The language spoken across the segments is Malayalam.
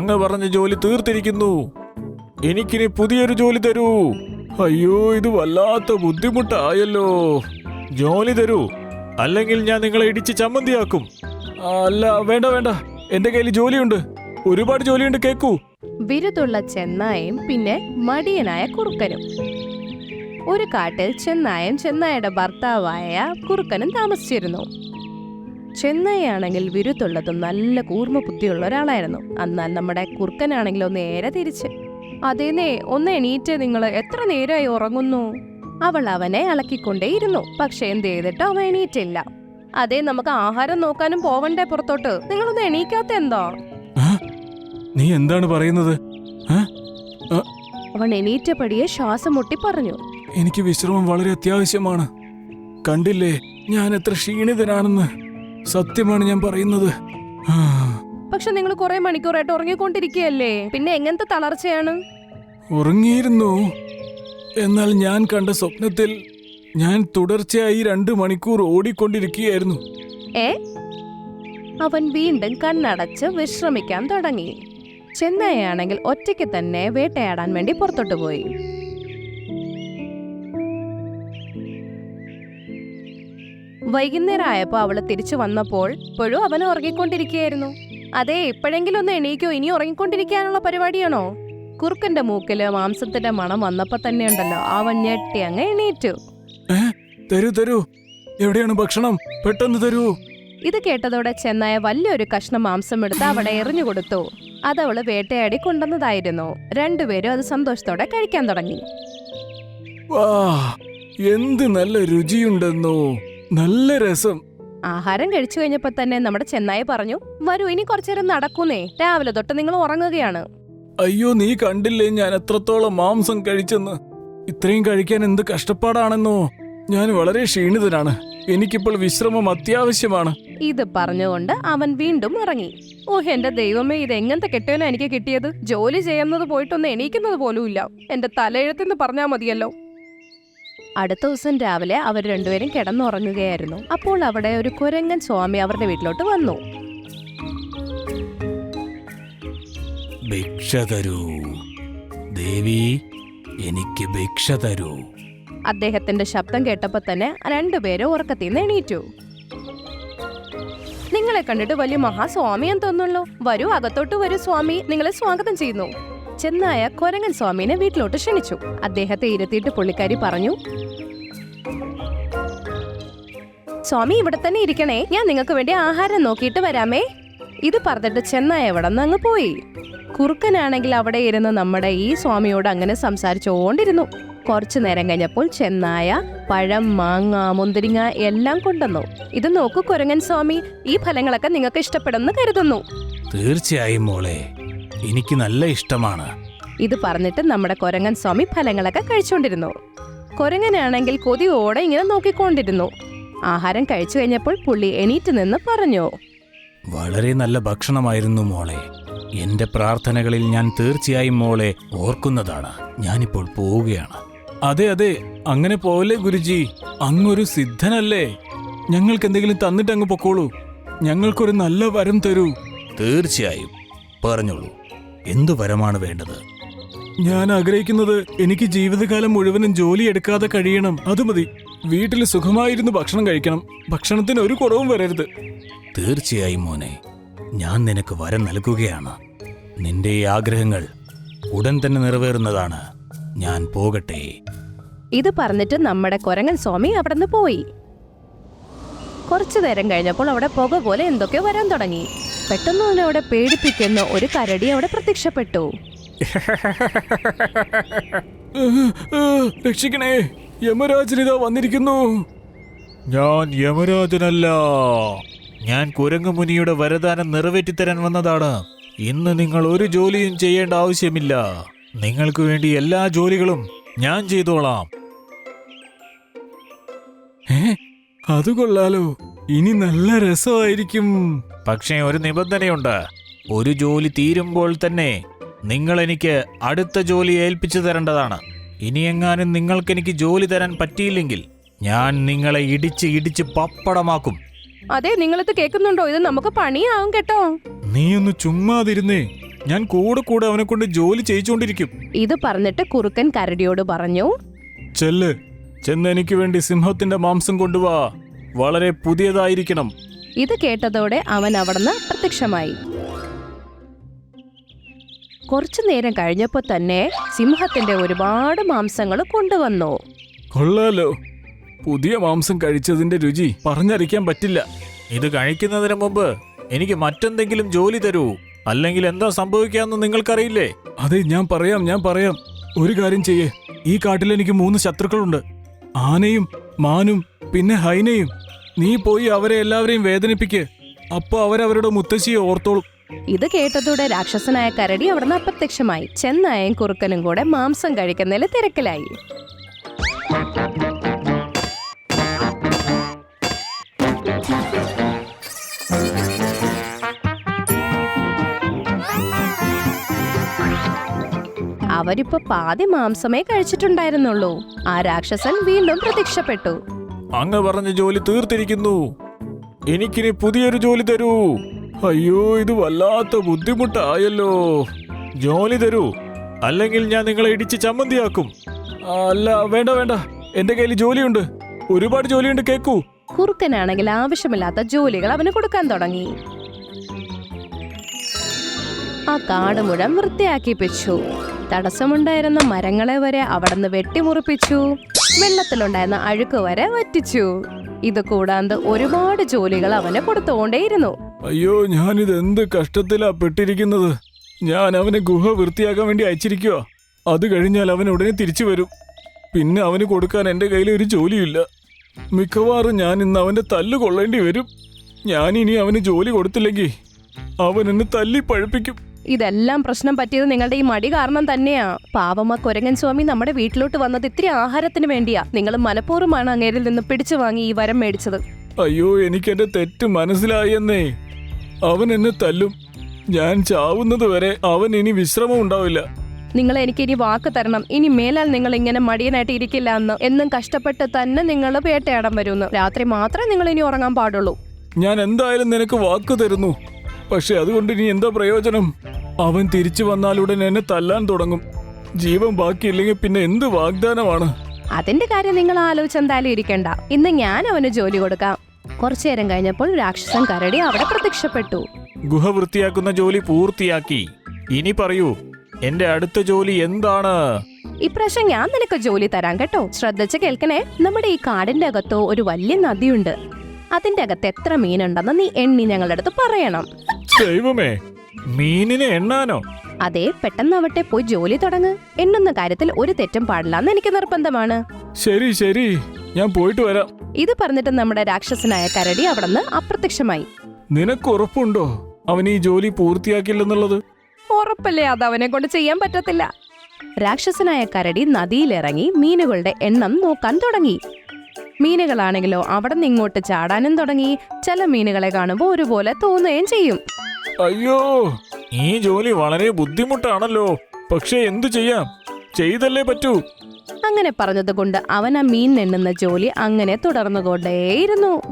അങ്ങ് പറഞ്ഞ ജോലി തീർത്തിരിക്കുന്നു. എനിക്കിനി പുതിയൊരു ജോലി തരൂ. അയ്യോ ഇത് വല്ലാത്ത ബുദ്ധിമുട്ടായല്ലോ. ജോലി തരൂ. അല്ലെങ്കിൽ ഞാൻ നിങ്ങളെ ഇടിച്ച് ചമ്മന്തിയാക്കും. അല്ല വേണ്ട വേണ്ട. എന്റെ കയ്യിൽ ജോലിയുണ്ട്. ഒരുപാട് ജോലിയുണ്ട് കേക്കൂ. ബിരുദുള്ള ചെന്നായയും പിന്നെ മടിയനായ കുറുക്കനും. ഒരു കാട്ടിൽ ചെന്നായും ചെന്നായയുടെ ഭർത്താവായ കുറുക്കനും താമസിച്ചിരുന്നു. ചെന്നായാണെങ്കിൽ വിരുത്തുള്ളതും നല്ല കൂർമ്മ ബുദ്ധിയുള്ള ഒരാളായിരുന്നു. എന്നാൽ നമ്മുടെ കുർക്കനാണെങ്കിലോ നേരെ തിരിച്ച്. അതേനേ ഒന്ന് എണീറ്റ് നിങ്ങൾ എത്ര നേരമായി ഉറങ്ങുന്നു? അവൾ അവനെ അലക്കിക്കൊണ്ടേയിരുന്നു പക്ഷെ എന്ത് ചെയ്തിട്ടോ അവൻ എണീറ്റില്ല. അതേ നമുക്ക് ആഹാരം നോക്കാനും പോവണ്ടേ പുറത്തോട്ട്? നിങ്ങളൊന്ന് എണീക്കാത്ത എന്തോ? നീ എന്താണ് പറയുന്നത്? അവൻ എണീറ്റപടിയെ ശ്വാസം മുട്ടി പറഞ്ഞു. എനിക്ക് വിശ്രമം വളരെ അത്യാവശ്യമാണ്. കണ്ടില്ലേ ഞാൻ എത്ര ക്ഷീണിതനാണെന്ന്. സത്യമാണ് ഞാൻ പറയുന്നത്. പക്ഷെ നിങ്ങൾ കുറെ മണിക്കൂറായിട്ട് ഉറങ്ങിക്കൊണ്ടിരിക്കുകയല്ലേ? പിന്നെ എങ്ങനത്തെ തളർച്ചയാണ്? ഉറങ്ങിയിരുന്നു. എന്നാൽ ഞാൻ കണ്ട സ്വപ്നത്തിൽ ഞാൻ തുടർച്ചയായി രണ്ട് മണിക്കൂർ ഓടിക്കൊണ്ടിരിക്കുകയായിരുന്നു. ഏ? അവൻ വീണ്ടും കണ്ണടച്ച് വിശ്രമിക്കാൻ തുടങ്ങി. ചെന്നൈയാണെങ്കിൽ ഒറ്റയ്ക്ക് തന്നെ വേട്ടയാടാൻ വേണ്ടി പുറത്തോട്ട് പോയി. വൈകുന്നേരം ആയപ്പോ അവൾ തിരിച്ചു വന്നപ്പോൾ ഇപ്പോഴും അവൻ ഉറങ്ങിക്കൊണ്ടിരിക്കുകയായിരുന്നു. അതെ ഇപ്പോഴെങ്കിലും ഒന്ന് എണീക്കോ ഇനി ഉറങ്ങിക്കൊണ്ടിരിക്കാനുള്ള പരിപാടിയാണോ? കുറുക്കന്റെ മൂക്കിൽ മാംസത്തിന്റെ മണം വന്നപ്പോ തന്നെ ഉണ്ടല്ലോ അവൻ ഞെട്ടി അങ്ങ് എണീറ്റു. തരൂ തരൂ. എവിടെയാണ് ഭക്ഷണം? പെട്ടെന്ന് തരൂ. ഇത് കേട്ടതോടെ ചെന്നായ വലിയൊരു കഷ്ണം മാംസം എടുത്ത് അവിടെ എറിഞ്ഞു കൊടുത്തു. അത് അതവൾ വേട്ടയാടി കൊണ്ടുവന്നതായിരുന്നു. രണ്ടുപേരും അത് സന്തോഷത്തോടെ കഴിക്കാൻ തുടങ്ങി. വാ എന്ത് നല്ല രുചിയുണ്ടെന്നോ. നല്ല രസം. ആഹാരം കഴിച്ചു കഴിഞ്ഞപ്പോ തന്നെ നമ്മുടെ ചെന്നായി പറഞ്ഞു വരൂ ഇനി കുറച്ചേരം നടക്കുന്നേ. രാവിലെ തൊട്ട് നിങ്ങൾ ഉറങ്ങുകയാണ്. അയ്യോ നീ കണ്ടില്ലേ ഞാൻ എത്രത്തോളം മാംസം കഴിച്ചെന്ന്? ഇത്രയും കഴിക്കാൻ എന്ത് കഷ്ടപ്പാടാണെന്നോ? ഞാൻ വളരെ ക്ഷീണിതനാണ്. എനിക്കിപ്പോൾ വിശ്രമം അത്യാവശ്യമാണ്. ഇത് പറഞ്ഞുകൊണ്ട് അവൻ വീണ്ടും ഇറങ്ങി ഓഹ് എന്റെ ദൈവമേ ഇത് എങ്ങനത്തെ കെട്ടിയോനാ എനിക്ക് കിട്ടിയത്? ജോലി ചെയ്യുന്നത് പോയിട്ടൊന്ന് എണീക്കുന്നത് പോലും ഇല്ല എന്റെ തലയെഴുത്തെന്ന് പറഞ്ഞാ മതിയല്ലോ. അടുത്ത ദിവസം രാവിലെ അവർ രണ്ടുപേരും കിടന്നുറങ്ങുകയായിരുന്നു. അപ്പോൾ അവിടെ ഒരു കുരങ്ങൻ സ്വാമി അവരുടെ വീട്ടിലോട്ട് വന്നു. ഭിക്ഷ തരൂ. ദേവി എനിക്ക് ഭിക്ഷ തരൂ. അദ്ദേഹത്തിന്റെ ശബ്ദം കേട്ടപ്പോ തന്നെ രണ്ടുപേരും ഉറക്കത്തിൽ നിന്ന് എണീറ്റു. നിങ്ങളെ കണ്ടിട്ട് വലിയ മഹാസ്വാമിയെന്ന് തോന്നുള്ളൂ വരൂ അകത്തോട്ട് വരൂ സ്വാമി. നിങ്ങളെ സ്വാഗതം ചെയ്യുന്നു. ചെന്നായ കൊരങ്ങൻ സ്വാമിനെ വീട്ടിലോട്ട് ക്ഷണിച്ചു. അദ്ദേഹത്തെ ഇരുത്തിയിട്ട് പുള്ളിക്കാരി പറഞ്ഞു സ്വാമി ഇവിടെ തന്നെ ഇരിക്കണേ. ഞാൻ നിങ്ങൾക്ക് വേണ്ടി ആഹാരം നോക്കിയിട്ട് വരാമേ. ഇത് പറഞ്ഞിട്ട് ചെന്നായ അവിടെ നിന്ന് അങ്ങ് പോയി. കുറുക്കനാണെങ്കിൽ അവിടെ ഇരുന്ന് നമ്മുടെ ഈ സ്വാമിയോട് അങ്ങനെ സംസാരിച്ചുകൊണ്ടിരുന്നു. കുറച്ചു നേരം കഴിഞ്ഞപ്പോൾ ചെന്നായ പഴം മാങ്ങ മുന്തിരിങ്ങ എല്ലാം കൊണ്ടുവന്നു. ഇത് നോക്കൂ കുരങ്ങൻ സ്വാമി ഈ ഫലങ്ങളൊക്കെ നിങ്ങൾക്ക് ഇഷ്ടപ്പെടുമെന്ന് കരുതുന്നു. തീർച്ചയായും മോളെ. എനിക്ക് നല്ല ഇഷ്ടമാണ്. ഇത് പറഞ്ഞിട്ട് നമ്മുടെ കൊരങ്ങൻ സ്വാമി ഫലങ്ങളൊക്കെ കഴിച്ചുകൊണ്ടിരുന്നു കൊരങ്ങനാണെങ്കിൽ കൊതിയോടെ ഇങ്ങനെ നോക്കിക്കൊണ്ടിരുന്നു. ആഹാരം കഴിച്ചു കഴിഞ്ഞപ്പോൾ പുള്ളി എണീറ്റ് നിന്ന് പറഞ്ഞു. വളരെ നല്ല ഭക്ഷണമായിരുന്നു മോളെ. എന്റെ പ്രാർത്ഥനകളിൽ ഞാൻ തീർച്ചയായും മോളെ ഓർക്കുന്നതാണ്. ഞാനിപ്പോൾ പോവുകയാണ്. അതെ അതെ അങ്ങനെ പോവല്ലേ ഗുരുജി? അങ്ങൊരു സിദ്ധനല്ലേ? ഞങ്ങൾക്ക് എന്തെങ്കിലും തന്നിട്ട് അങ്ങ് പൊക്കോളൂ. ഞങ്ങൾക്കൊരു നല്ല വരം തരൂ. തീർച്ചയായും. പറഞ്ഞോളൂ. എന്തു വരമാണ് വേണ്ടത്? ഞാൻ ആഗ്രഹിക്കുന്നത് എനിക്ക് ജീവിതകാലം മുഴുവനും ജോലി എടുക്കാതെ കഴിയണം. അത് മതി. വീട്ടിൽ സുഖമായിരുന്നു ഭക്ഷണം കഴിക്കണം. ഭക്ഷണത്തിന് ഒരു കുറവും വരരുത്. തീർച്ചയായും മോനെ. ഞാൻ നിനക്ക് വരം നൽകുകയാണ്. നിന്റെ ഈ ആഗ്രഹങ്ങൾ ഉടൻ തന്നെ നിറവേറുന്നതാണ്. ഞാൻ പോകട്ടെ. ഇത് പറഞ്ഞിട്ട് നമ്മുടെ കൊരങ്ങൻ സ്വാമി അവിടെ നിന്ന് പോയി. കുറച്ചു നേരം കഴിഞ്ഞപ്പോൾ അവിടെ പുക പോലെ എന്തൊക്കെയോ വരാൻ തുടങ്ങി. പെട്ടെന്ന് തന്നെ അവിടെ പേടിപ്പിക്കുന്ന ഒരു കരടി അവിടെ പ്രത്യക്ഷപ്പെട്ടു. രക്ഷിക്കണേ യമരാജനിതാ വന്നിരിക്കുന്നു. ഞാൻ യമരാജനല്ല. ഞാൻ കുരങ്ങുമുനിയുടെ വരദാനം നിറവേറ്റിത്തരാൻ വന്നതാണ്. ഇന്ന് നിങ്ങൾ ഒരു ജോലിയും ചെയ്യേണ്ട ആവശ്യമില്ല. നിങ്ങൾക്ക് വേണ്ടി എല്ലാ ജോലികളും ഞാൻ ചെയ്തോളാം. അത് കൊള്ളാലോ. ഇനി നല്ല രസമായിരിക്കും. പക്ഷേ ഒരു നിബന്ധനയുണ്ട്. ഒരു ജോലി തീരുമ്പോൾ തന്നെ നിങ്ങൾ എനിക്ക് അടുത്ത ജോലി ഏൽപ്പിച്ചു തരേണ്ടതാണ്. ഇനിയെങ്ങാനും നിങ്ങൾക്ക് എനിക്ക് ജോലി തരാൻ പറ്റിയില്ലെങ്കിൽ ഞാൻ നിങ്ങളെ ഇടിച്ച് ഇടിച്ച് പപ്പടമാക്കും. അതെ നിങ്ങളിത് കേൾക്കുന്നുണ്ടോ? ഇത് നമുക്ക് പണിയാവും കേട്ടോ. നീ ഒന്ന് ചുമ്മാതിരുന്നേ. ഞാൻ കൂടെ കൂടെ അവനെ കൊണ്ട് ജോലി ചെയ്യിച്ചുകൊണ്ടിരിക്കും ഇത് പറഞ്ഞിട്ട് കുറുക്കൻ കരടിയോട് പറഞ്ഞു. ചെല്ല്. ചെന്ന് എനിക്ക് വേണ്ടി സിംഹത്തിന്റെ മാംസം കൊണ്ടുവാ. വളരെ പുതിയതായിരിക്കണം. ഇത് കേട്ടതോടെ അവൻ അവിടുന്ന് പ്രത്യക്ഷമായി. കുറച്ചു നേരം കഴിഞ്ഞപ്പോൾ തന്നെ സിംഹത്തിന്റെ ഒരുപാട് മാംസങ്ങൾ കൊണ്ടുവന്നു. കൊള്ളാലോ. പുതിയ മാംസം കഴിച്ചതിന്റെ രുചി പറഞ്ഞറിയിക്കാൻ പറ്റില്ല. ഇത് കഴിക്കുന്നതിന് മുമ്പ് എനിക്ക് മറ്റെന്തെങ്കിലും ജോലി തരൂ. അല്ലെങ്കിൽ എന്താ സംഭവിക്കാന്ന് നിങ്ങൾക്കറിയില്ലേ? അതെ ഞാൻ പറയാം ഞാൻ പറയാം. ഒരു കാര്യം ചെയ്യേ. ഈ കാട്ടിൽ എനിക്ക് മൂന്ന് ശത്രുക്കളുണ്ട്. ആനയും മാനും പിന്നെ ഹൈനയും. നീ പോയി അവരെ എല്ലാവരെയും വേദനിപ്പിക്ക്. അപ്പൊ അവരവരുടെ മുത്തശ്ശിയെ ഓർത്തോളും. ഇത് കേട്ടതോടെ രാക്ഷസനായ കരടി അവിടുന്ന് അപ്രത്യക്ഷമായി. ചെന്നായയും കുറുക്കനും കൂടെ മാംസം കഴിക്കുന്നതിൽ തിരക്കിലായി. അവരിപ്പോ പാതി മാംസമേ കഴിച്ചിട്ടുണ്ടായിരുന്നുള്ളൂ. ആ രാക്ഷസൻ വീണ്ടും പ്രത്യക്ഷപ്പെട്ടു. അങ്ങ് പറഞ്ഞ ജോലി തീർത്തിരിക്കുന്നു. എനിക്കിനി പുതിയൊരു ജോലി തരൂ. അയ്യോ ഇത് വല്ലാത്ത ബുദ്ധിമുട്ടായല്ലോ. ജോലി തരൂ. അല്ലെങ്കിൽ ഞാൻ നിങ്ങളെ ഇടിച്ച് ചമ്മന്തിയാക്കും. അല്ല വേണ്ട വേണ്ട. എന്റെ കയ്യിൽ ജോലിയുണ്ട്. ഒരുപാട് ജോലിയുണ്ട് കേക്കൂ. കുറുക്കനാണെങ്കിൽ ആവശ്യമില്ലാത്ത ജോലികൾ അവന് കൊടുക്കാൻ തുടങ്ങി. ആ കാട് മുഴം വൃത്തിയാക്കിപ്പിച്ചു തടസ്സമുണ്ടായിരുന്ന മരങ്ങളെ വരെ അവിടുന്ന് വെട്ടിമുറിപ്പിച്ചു. വെള്ളത്തിലുണ്ടായിരുന്ന അഴുക്ക് വരെ വറ്റിച്ചു. ഇത് കൂടാണ്ട് ഒരുപാട് ജോലികൾ അവന് കൊടുത്തുകൊണ്ടേയിരുന്നു. അയ്യോ ഞാനിത് എന്ത് കഷ്ടത്തിലാ പെട്ടിരിക്കുന്നത്? ഞാൻ അവനെ ഗുഹ വൃത്തിയാക്കാൻ വേണ്ടി അയച്ചിരിക്കുക അത് കഴിഞ്ഞാൽ അവൻ ഉടനെ തിരിച്ചു വരും. പിന്നെ അവന് കൊടുക്കാൻ എന്റെ കയ്യിൽ ഒരു ജോലിയില്ല. മിക്കവാറും ഞാൻ ഇന്ന് അവന്റെ തല്ല് കൊള്ളേണ്ടി വരും. ഞാൻ ഇനി അവന് ജോലി കൊടുത്തില്ലെങ്കിൽ അവൻ എന്നെ തല്ലി പഴുപ്പിക്കും. ഇതെല്ലാം പ്രശ്നം പറ്റിയത് നിങ്ങളുടെ ഈ മടി കാരണം തന്നെയാ. പാവമ്മ കൊരങ്ങൻ സ്വാമി നമ്മുടെ വീട്ടിലോട്ട് വന്നത് ഇത്തിരി ആഹാരത്തിന് വേണ്ടിയാ. നിങ്ങൾ മനഃപൂർവമാണ് അങ്ങേരിൽ നിന്ന് പിടിച്ചു വാങ്ങി ഈ വരം മേടിച്ചത്. അയ്യോ എനിക്ക് എന്റെ തെറ്റ് മനസ്സിലായെന്നേ. അവൻ എന്നെ തല്ലും. ഞാൻ ചാവുന്നത് വരെ അവൻ ഇനി വിശ്രമം ഉണ്ടാവില്ല. നിങ്ങൾ എനിക്ക് ഇനി വാക്ക് തരണം. ഇനി മേലാൽ നിങ്ങൾ ഇങ്ങനെ മടിയനായിട്ട് ഇരിക്കില്ല എന്ന്. എന്നും കഷ്ടപ്പെട്ട് തന്നെ നിങ്ങൾ വേട്ടയാടാൻ വരുന്നു. രാത്രി മാത്രമേ നിങ്ങൾ ഇനി ഉറങ്ങാൻ പാടുള്ളൂ. ഞാൻ എന്തായാലും നിനക്ക് വാക്ക് തരുന്നു. പക്ഷെ അതുകൊണ്ട് ഇനി എന്താ പ്രയോജനം? അവൻ തിരിച്ചു വന്നാലുടൻ എന്നെ തല്ലാൻ തുടങ്ങും. ജീവൻ ബാക്കിയില്ലെങ്കിൽ പിന്നെ എന്ത് വാഗ്ദാനമാണ്? അതിന്റെ കാര്യം നിങ്ങൾ ആലോചിച്ച് എന്തായാലും ഇരിക്കണ്ട. ഇന്ന് ഞാൻ അവന് ജോലി കൊടുക്കാം. കുറച്ചു നേരം കഴിഞ്ഞപ്പോൾ രാക്ഷസൻ കരടി അവിടെ പ്രത്യക്ഷപ്പെട്ടു. ഗുഹ വൃത്തിയാക്കുന്ന ജോലി പൂർത്തിയാക്കി. ഇനി പറയൂ എന്റെ അടുത്ത ജോലി എന്താണ്? ഇപ്രാവശ്യം ഞാൻ നിനക്ക് ജോലി തരാം കേട്ടോ. ശ്രദ്ധിച്ച് കേൾക്കണേ നമ്മുടെ ഈ കാടിന്റെ അകത്തോ ഒരു വലിയ നദിയുണ്ട്. അതിന്റെ അകത്ത് എത്ര മീനുണ്ടെന്ന് നീ എണ്ണി ഞങ്ങളുടെ അടുത്ത് പറയണം. ദൈവമേ മീനിനെ എണ്ണാനോ? അതെ പെട്ടെന്നാവട്ടെ പോയി ജോലി തുടങ്ങ്. എണ്ണുന്ന കാര്യത്തിൽ ഒരു തെറ്റും പാടില്ലെന്ന് എനിക്ക് നിർബന്ധമാണ്. ശരി ശരി. ഞാൻ പോയിട്ട് വരാം. ഇത് പറഞ്ഞിട്ട് നമ്മുടെ രാക്ഷസനായ കരടി അവിടുന്ന് അപ്രത്യക്ഷമായി. നിനക്ക് ഉറപ്പുണ്ടോ? അവൻ ഈ ജോലി പൂർത്തിയാക്കില്ലെന്നുള്ളത്? ഉറപ്പല്ലേ? അത് അവനെ കൊണ്ട് ചെയ്യാൻ പറ്റത്തില്ല. രാക്ഷസനായ കരടി നദിയിലിറങ്ങി മീനുകളുടെ എണ്ണം നോക്കാൻ തുടങ്ങി. മീനുകളാണെങ്കിലോ അവിടെ നിന്ന് ഇങ്ങോട്ട് ചാടാനും തുടങ്ങി. ചില മീനുകളെ കാണുമ്പോൾ ഒരുപോലെ തോന്നുകയും ചെയ്യും. അയ്യോ ഈ ജോലി വളരെ ബുദ്ധിമുട്ടാണല്ലോ. പക്ഷേ എന്തു ചെയ്യാം? ചെയ്തല്ലേ പറ്റൂ. അങ്ങനെ പറഞ്ഞതുകൊണ്ട് അവൻ ആ മീൻ നെണ്ണുന്ന ജോലി അങ്ങനെ തുടർന്നുകൊണ്ടേയിരുന്നു.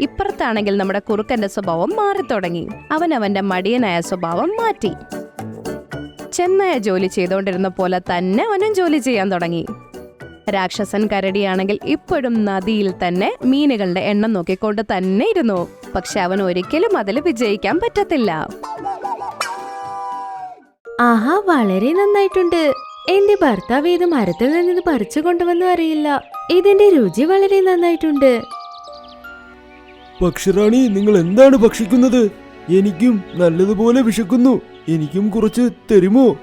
ഇപ്പുറത്താണെങ്കിൽ നമ്മുടെ കുറുക്കന്റെ സ്വഭാവം മാറി തുടങ്ങി അവൻ അവന്റെ മടിയനായ സ്വഭാവം മാറ്റി. ചെന്നായ ജോലി ചെയ്തുകൊണ്ടിരുന്ന പോലെ തന്നെ അവനും ജോലി ചെയ്യാൻ തുടങ്ങി. രാക്ഷസൻ കരടിയാണെങ്കിൽ ഇപ്പോഴും നദിയിൽ തന്നെ മീനുകളുടെ എണ്ണം നോക്കിക്കൊണ്ട് തന്നെ ഇരുന്നു. പക്ഷെ അവൻ ഒരിക്കലും അതിൽ വിജയിക്കാൻ പറ്റത്തില്ല. ആഹാ വളരെ നന്നായിട്ടുണ്ട്. എന്റെ ഭർത്താവ് ഇത് മരത്തിൽ നിന്ന് പറിച്ചു കൊണ്ടുവന്നു അറിയില്ല. ഇതിന്റെ രുചി വളരെ നന്നായിട്ടുണ്ട്. പക്ഷിറാണി നിങ്ങൾ എന്താണ് ഭക്ഷിക്കുന്നത്? എനിക്കും നല്ലതുപോലെ വിശക്കുന്നു. എനിക്കും കുറച്ച് തരുമോ?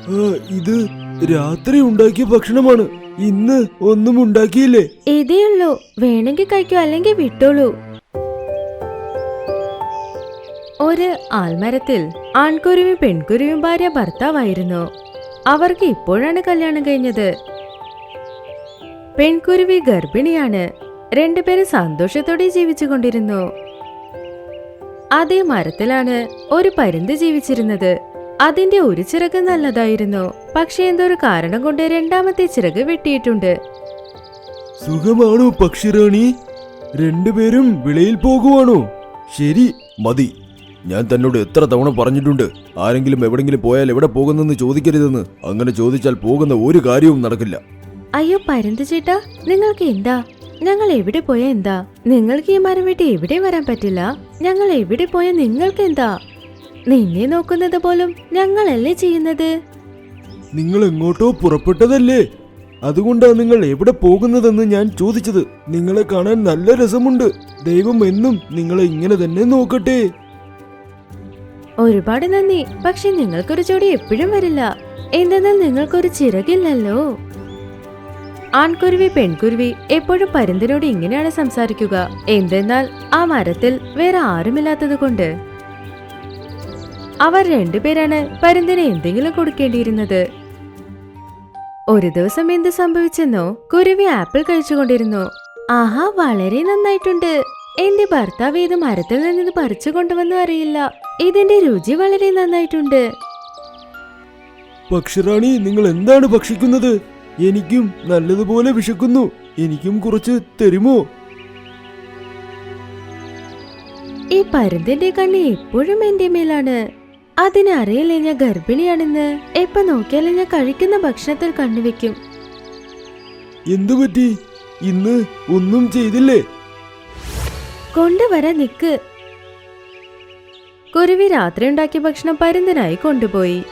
ആ, ഇത് രാത്രി ഉണ്ടാക്കിയ ഭക്ഷണമാണ്. ഇന്ന് ഒന്നും ഉണ്ടാക്കിയില്ലേ? ഇതേ ഉള്ളൂ വേണമെങ്കിൽ കഴിക്കൂ അല്ലെങ്കിൽ വിട്ടോളൂ. ഒരു ആൽമരത്തിൽ ആൺകുരുവും പെൺകുരുവും ഭാര്യ ഭർത്താവായിരുന്നു. അവർക്ക് ഇപ്പോഴാണ് കല്യാണം കഴിഞ്ഞത്. പെൺകുരുവി ഗർഭിണിയാണ്. രണ്ടുപേരും സന്തോഷത്തോടെ ജീവിച്ചു കൊണ്ടിരുന്നു അതേ മരത്തിലാണ് ഒരു പരുന്ത് ജീവിച്ചിരുന്നത്. അതിന്റെ ഒരു ചിറക് നല്ലതായിരുന്നു. പക്ഷെ എന്തൊരു കാരണം കൊണ്ട് രണ്ടാമത്തെ ചിറക് വെട്ടിയിട്ടുണ്ട്. സുഖമാണോ പക്ഷിറാണി? രണ്ടുപേരും വിളയിൽ പോകുവാണോ? ശരി മതി. ഞാൻ തന്നോട് എത്ര തവണ പറഞ്ഞിട്ടുണ്ട് ആരെങ്കിലും എവിടെങ്കിലും പോയാൽ എവിടെ പോകുന്നെന്ന് ചോദിക്കരുതെന്ന്. അങ്ങനെ ചോദിച്ചാൽ പോകുന്ന ഒരു കാര്യവും നടക്കില്ല. അയ്യോ പരന്ത് ചേട്ടാ നിങ്ങൾക്ക് എന്താ? ഞങ്ങൾ എവിടെ പോയാ എന്താ? നിങ്ങൾക്ക് ഈ മരം വെട്ടി എവിടെ വരാൻ പറ്റില്ല? ഞങ്ങൾ എവിടെ പോയാ നിങ്ങൾക്ക് എന്താ? നിന്നെ നോക്കുന്നത് പോലും ഞങ്ങളല്ലേ ചെയ്യുന്നത്? നിങ്ങൾ എങ്ങോട്ടോ പുറപ്പെട്ടതല്ലേ? അതുകൊണ്ടാണ് നിങ്ങൾ എവിടെ പോകുന്നതെന്ന് ഞാൻ ചോദിച്ചത്. നിങ്ങളെ കാണാൻ നല്ല രസമുണ്ട്. ദൈവം എന്നും നിങ്ങളെ ഇങ്ങനെ തന്നെ നോക്കട്ടെ. ഒരുപാട് നന്ദി. പക്ഷെ നിങ്ങൾക്കൊരു ജോഡി എപ്പോഴും വരില്ല. എന്തെന്നാൽ നിങ്ങൾക്കൊരു ചിറകില്ലല്ലോ. ആൺകുരുവി പെൺകുരുവി എപ്പോഴും പരുന്തിനോട് ഇങ്ങനെയാണ് സംസാരിക്കുക. എന്തെന്നാൽ ആ മരത്തിൽ വേറെ ആരുമില്ലാത്തത് കൊണ്ട് അവർ രണ്ടുപേരാണ് പരുന്തിന് എന്തെങ്കിലും കൊടുക്കേണ്ടിയിരുന്നത്. ഒരു ദിവസം എന്ത് സംഭവിച്ചെന്നോ കുരുവി ആപ്പിൾ കഴിച്ചുകൊണ്ടിരുന്നു. ആഹാ വളരെ നന്നായിട്ടുണ്ട്. എന്റെ ഭർത്താവ് ഇത് മരത്തിൽ നിന്ന് പറിച്ചു കൊണ്ടുവന്നു അറിയില്ല. ഇതിന്റെ രുചി വളരെ നന്നായിട്ടുണ്ട്. പക്ഷിറാണി നിങ്ങൾ എന്താണ് ഭക്ഷിക്കുന്നത്? എനിക്കും നല്ലതുപോലെ വിശക്കുന്നു. എനിക്കും കുറച്ച് തരുമോ? ഈ പരുന്തിന്റെ കണ്ണ് എപ്പോഴും എന്റെ മേലാണ്. അതിനറിയില്ലേ ഞാൻ ഗർഭിണിയാണെന്ന്? എപ്പൊ നോക്കിയാലും ഞാൻ കഴിക്കുന്ന ഭക്ഷണത്തിൽ കണ്ണുവെക്കും എന്തു പറ്റി? ഇന്ന് ഒന്നും ചെയ്തില്ലേ? കൊണ്ടുവരാൻ നിക്ക്. കുരുവി രാത്രി ഉണ്ടാക്കിയ ഭക്ഷണം പരുന്തിനായി കൊണ്ടുപോയി.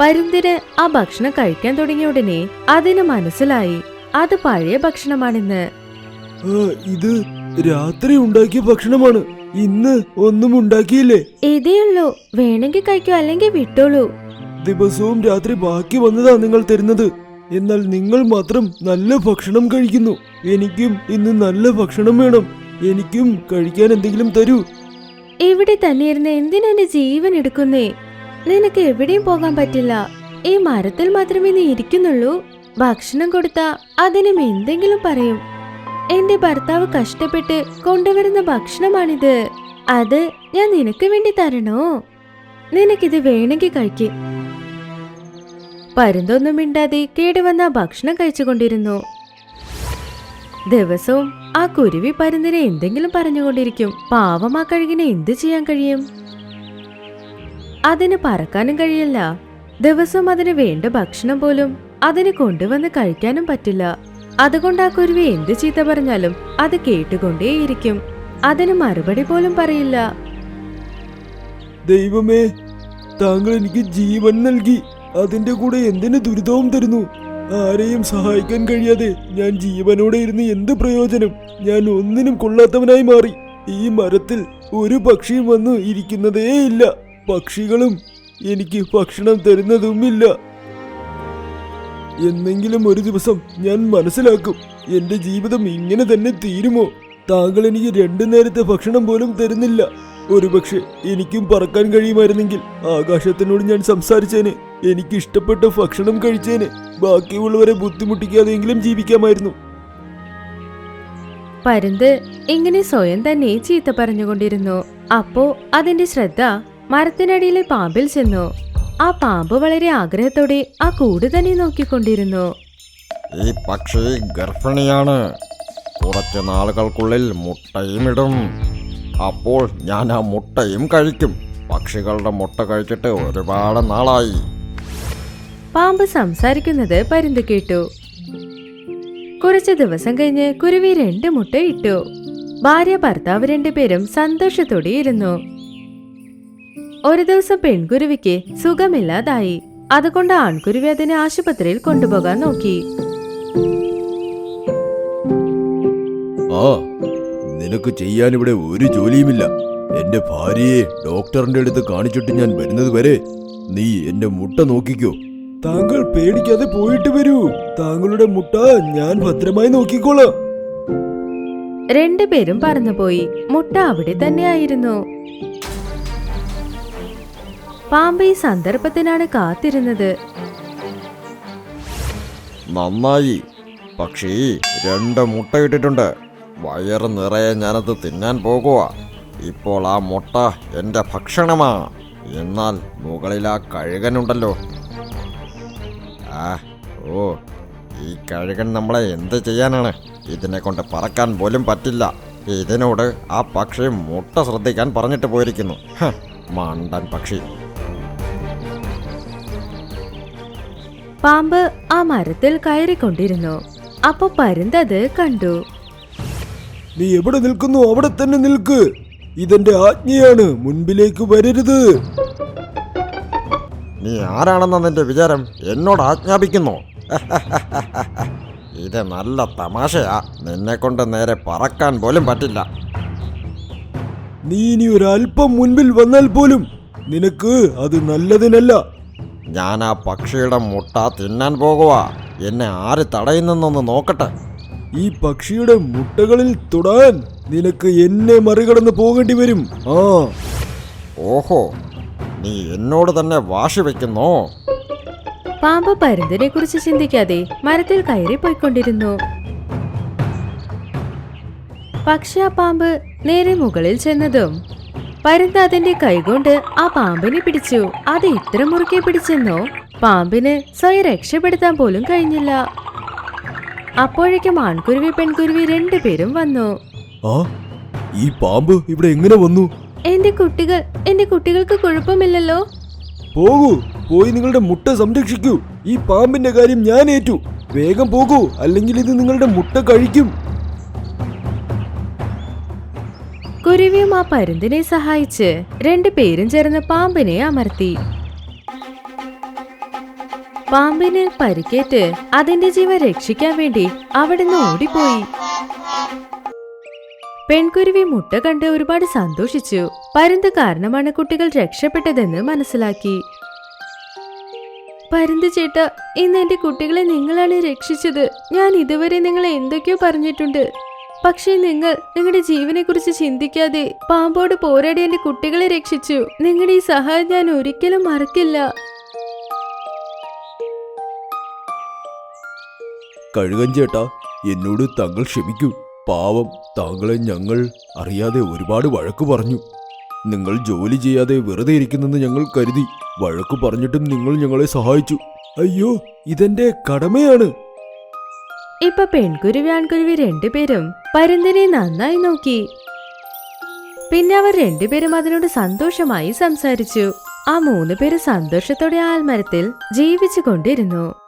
പരുന്തിന് ആ ഭക്ഷണം കഴിക്കാൻ തുടങ്ങിയ ഉടനെ അതിന് മനസ്സിലായി. അത് പഴയ ഭക്ഷണമാണെന്ന്. ഇത് രാത്രി ഉണ്ടാക്കിയ ഭക്ഷണമാണ്. ഇന്ന് ഒന്നും ഉണ്ടാക്കിയില്ലേ? ഇതേയുള്ളൂ. വേണമെങ്കിൽ കഴിക്കൂ അല്ലെങ്കിൽ വിട്ടോളൂ. ദിവസവും രാത്രി ബാക്കി വന്നതാ നിങ്ങൾ തരുന്നത്. എന്നാൽ നിങ്ങൾ മാത്രം നല്ല ഭക്ഷണം കഴിക്കുന്നു. എനിക്കും ഇന്ന് നല്ല ഭക്ഷണം വേണം. എനിക്കും കഴിക്കാൻ എന്തെങ്കിലും തരൂ. ഇവിടെ തന്നെ ഇരുന്ന് എന്തിനാ എന്റെ ജീവൻ എടുക്കുന്നേ? നിനക്ക് എവിടെയും പോകാൻ പറ്റില്ല. ഈ മരത്തിൽ മാത്രമേ നീ ഇരിക്കുന്നുള്ളൂ. ഭക്ഷണം കൊടുത്താ അതിനും എന്തെങ്കിലും പറയും. എന്റെ ഭർത്താവ് കഷ്ടപ്പെട്ട് കൊണ്ടുവരുന്ന ഭക്ഷണമാണിത്. അത് ഞാൻ നിനക്ക് വേണ്ടി തരണോ? നിനക്കിത് വേണമെങ്കിൽ കഴിക്ക്. പരുന്തൊന്നും മിണ്ടാതെ കേടുവന്ന ഭക്ഷണം കഴിച്ചുകൊണ്ടിരുന്നു. ദിവസവും ആ കുരുവി പരുന്തിനെ എന്തെങ്കിലും പറഞ്ഞുകൊണ്ടിരിക്കും. പാവം ആ കഴുകിനെ എന്തു ചെയ്യാൻ കഴിയും? അതിന് പറക്കാനും കഴിയില്ല. ദിവസവും അതിന് വേണ്ട ഭക്ഷണം പോലും അതിന് കൊണ്ടുവന്ന് കഴിക്കാനും പറ്റില്ല. അതുകൊണ്ട് ആ കുരുവി എന്ത് ചീത്ത പറഞ്ഞാലും അത് കേട്ടുകൊണ്ടേയിരിക്കും. അതിന് മറുപടി പോലും പറയില്ല. ദൈവമേ താങ്കൾ എനിക്ക് ജീവൻ നൽകി. അതിന്റെ കൂടെ എന്തിന് ദുരിതവും തരുന്നു? ആരെയും സഹായിക്കാൻ കഴിയാതെ ഞാൻ ജീവനോടെ ഇരുന്ന് എന്ത് പ്രയോജനം? ഞാൻ ഒന്നിനും കൊള്ളാത്തവനായി മാറി. ഈ മരത്തിൽ ഒരു പക്ഷിയും വന്ന് ഇരിക്കുന്നതേയില്ല. പക്ഷികളും എനിക്ക് ഭക്ഷണം തരുന്നതുമില്ല. എന്നെങ്കിലും ഒരു ദിവസം ഞാൻ മനസ്സിലാക്കും എന്റെ ജീവിതം ഇങ്ങനെ തന്നെ തീരുമോ? താങ്കൾ എനിക്ക് രണ്ടു നേരത്തെ ഭക്ഷണം പോലും തരുന്നില്ല. ഒരുപക്ഷെ എനിക്കും പറക്കാൻ കഴിയുമായിരുന്നെങ്കിൽ ആകാശത്തിനോട് ഞാൻ സംസാരിച്ചേനെ. എനിക്ക് ഇഷ്ടപ്പെട്ട ഭക്ഷണം കഴിച്ചേനെ. ബാക്കിയുള്ളവരെ ബുദ്ധിമുട്ടിക്കാതെങ്കിലും ജീവിക്കാമായിരുന്നു. പരുന്ത് ഇങ്ങനെ സ്വയം തന്നെ ചീത്ത പറഞ്ഞുകൊണ്ടിരുന്നു. അപ്പോ അതിന്റെ ശ്രദ്ധ മരത്തിനടിയിലെ പാമ്പിൽ ചെന്നു. ആ പാമ്പ് വളരെ ആഗ്രഹത്തോടെ ആ കൂട് തന്നെ നോക്കിക്കൊണ്ടിരുന്നു. ഈ പക്ഷി ഗർഭിണിയാണ്. കുറച്ച് നാളുകൾക്കുള്ളിൽ മുട്ടയും ഇടും. അപ്പോൾ ഞാൻ ആ മുട്ടയും കഴിക്കും. പക്ഷികളുടെ മുട്ട കഴിച്ചിട്ട് ഒരുപാട് നാളായി. പാമ്പ് സംസാരിക്കുന്നത് പരുന്ത് കേട്ടു. കുറച്ച് ദിവസം കഴിഞ്ഞ് കുരുവി രണ്ട് മുട്ട ഇട്ടു. ഭാര്യ ഭർത്താവ് രണ്ടുപേരും സന്തോഷത്തോടെ ഇരുന്നു. ഒരു ദിവസം പെൺകുരുവിക്ക് സുഖമില്ലാതായി. അതുകൊണ്ട് ആൺകുരുവി അതിനെ ആശുപത്രിയിൽ കൊണ്ടുപോകാൻ നോക്കി. ആ നിനക്ക് ചെയ്യാൻ ഇവിടെ ഒരു ജോലിയുമില്ല. എന്റെ ഭാര്യയെ ഡോക്ടറിന്റെ അടുത്ത് കാണിച്ചിട്ട് ഞാൻ വരുന്നത് വരെ നീ എന്റെ മുട്ട നോക്കിക്കോ. താങ്കൾ പേടിക്കാതെ പോയിട്ട് വരൂ. താങ്കളുടെ മുട്ട ഞാൻ ഭദ്രമായി നോക്കിക്കോളാം. രണ്ടുപേരും പറന്നുപോയി. മുട്ട അവിടെ തന്നെയായിരുന്നു. പാമ്പ് ഈ സന്ദർഭത്തിനാണ് കാത്തിരുന്നത്. നന്നായി. പക്ഷേ രണ്ട് മുട്ട ഇട്ടിട്ടുണ്ട്. വയറ് നിറയെ ഞാനത് തിന്നാൻ പോകുക ഇപ്പോൾ ആ മുട്ട എന്റെ ഭക്ഷണമാ. എന്നാൽ മുകളിൽ ആ കഴുകനുണ്ടല്ലോ. ആ ഓ ഈ കഴുകൻ നമ്മളെ എന്ത് ചെയ്യാനാണ്? ഇതിനെ കൊണ്ട് പറക്കാൻ പോലും പറ്റില്ല. ഇതിനോട് ആ പക്ഷി മുട്ട ശ്രദ്ധിക്കാൻ പറഞ്ഞിട്ട് പോയിരിക്കുന്നു. മണ്ടൻ പക്ഷി. പാമ്പ് ആ മരത്തിൽ കയറിക്കൊണ്ടിരുന്നു. അപ്പൊ പരുന്തത് കണ്ടു. നീ എവിടെ നിൽക്കുന്നു? അവിടെ തന്നെ നിൽക്ക്. ഇതെന്റെ ആജ്ഞയാണ്. മുൻപിലേക്ക് വരരുത്. നീ ആരാണെന്ന നിന്റെ വിചാരം? എന്നോട് ആജ്ഞാപിക്കുന്നു. ഇത് നല്ല തമാശയാ. നിന്നെ കൊണ്ട് നേരെ പറക്കാൻ പോലും പറ്റില്ല. നീ ഇനി ഒരല്പം മുൻപിൽ വന്നാൽ പോലും നിനക്ക് അത് നല്ലതിനല്ല. ഞാൻ ആ പക്ഷിയുടെ മുട്ട തിന്നാൻ പോകുക എന്നെ ആര് തടയുന്നെന്നൊന്ന് നോക്കട്ടെ. ഈ പക്ഷിയുടെ മുട്ടകളിൽ തൊടാൻ നിനക്ക് എന്നെ മറികടന്ന് പോകേണ്ടി വരും. ആ. ഓഹോ നീ എന്നോട് തന്നെ വാശി വെക്കുന്നോ? പാമ്പ് പരുന്തിനെ കുറിച്ച് ചിന്തിക്കാതെ മരത്തിൽ കയറി പോയിക്കൊണ്ടിരുന്നു. പക്ഷെ ആ പാമ്പ് നേരെ മുകളിൽ ചെന്നതും പരുന്ത് അതിന്റെ കൈകൊണ്ട് ആ പാമ്പിനെ പിടിച്ചു. അത് ഇത്ര മുറുക്കെ പിടിച്ചെന്നോ? പാമ്പിന് സ്വയം രക്ഷപ്പെടുത്താൻ പോലും കഴിഞ്ഞില്ല. അപ്പോഴേക്കും ആൺകുരുവി പെൺകുരുവി രണ്ടുപേരും വന്നു. ആ ഈ പാമ്പ് ഇവിടെ എങ്ങനെ വന്നു? എന്റെ കുട്ടികൾ എന്റെ കുട്ടികൾക്ക് കുഴപ്പമില്ലല്ലോ. പോകൂ പോയി നിങ്ങളുടെ മുട്ട സംരക്ഷിക്കൂ. ഈ പാമ്പിന്റെ കാര്യം ഞാൻ ഏറ്റു. വേഗം പോകൂ അല്ലെങ്കിൽ ഇത് നിങ്ങളുടെ മുട്ട കഴിക്കും. കുരുവിയും ആ പരുന്തിനെ സഹായിച്ച് രണ്ടുപേരും ചേർന്ന് പാമ്പിനെ അമർത്തി. പാമ്പിന് പരിക്കേറ്റ് അതിന്റെ ജീവൻ രക്ഷിക്കാൻ വേണ്ടി അവിടുന്ന് ഓടിപ്പോയി. പെൺകുരുവി മുട്ട കണ്ട് ഒരുപാട് സന്തോഷിച്ചു. പരുന്ത് കാരണമാണ് കുട്ടികൾ രക്ഷപ്പെട്ടതെന്ന് മനസ്സിലാക്കി. പരുന്ത് ചേട്ട ഇന്ന് എന്റെ കുട്ടികളെ നിങ്ങളാണ് രക്ഷിച്ചത്. ഞാൻ ഇതുവരെ നിങ്ങളെ എന്തൊക്കെയോ പറഞ്ഞിട്ടുണ്ട്. പക്ഷേ നിങ്ങൾ നിങ്ങളുടെ ജീവനെ കുറിച്ച് ചിന്തിക്കാതെ പാമ്പോട് പോരാടി എന്റെ കുട്ടികളെ രക്ഷിച്ചു. നിങ്ങളുടെ ഈ സഹായം ഞാൻ ഒരിക്കലും മറക്കില്ല. കഴുകൻ ചേട്ടാ എന്നോട് താങ്കൾ ക്ഷമിക്കൂ. പാവം താങ്കളെ ഞങ്ങൾ അറിയാതെ ഒരുപാട് വഴക്ക് പറഞ്ഞു. നിങ്ങൾ ജോലി ചെയ്യാതെ വെറുതെ ഇരിക്കുന്നെന്ന് ഞങ്ങൾ കരുതി. വഴക്ക് പറഞ്ഞിട്ടും നിങ്ങൾ ഞങ്ങളെ സഹായിച്ചു. അയ്യോ ഇതെന്റെ കടമയാണ്. ഇപ്പൊ പെൺകുരുവി ആൺകുരുവി രണ്ടുപേരും പരുന്തിനെ നന്നായി നോക്കി. പിന്നെ അവർ രണ്ടുപേരും അതിനോട് സന്തോഷമായി സംസാരിച്ചു. ആ മൂന്ന് പേര് സന്തോഷത്തോടെ ആൽമരത്തിൽ ജീവിച്ചു കൊണ്ടിരുന്നു.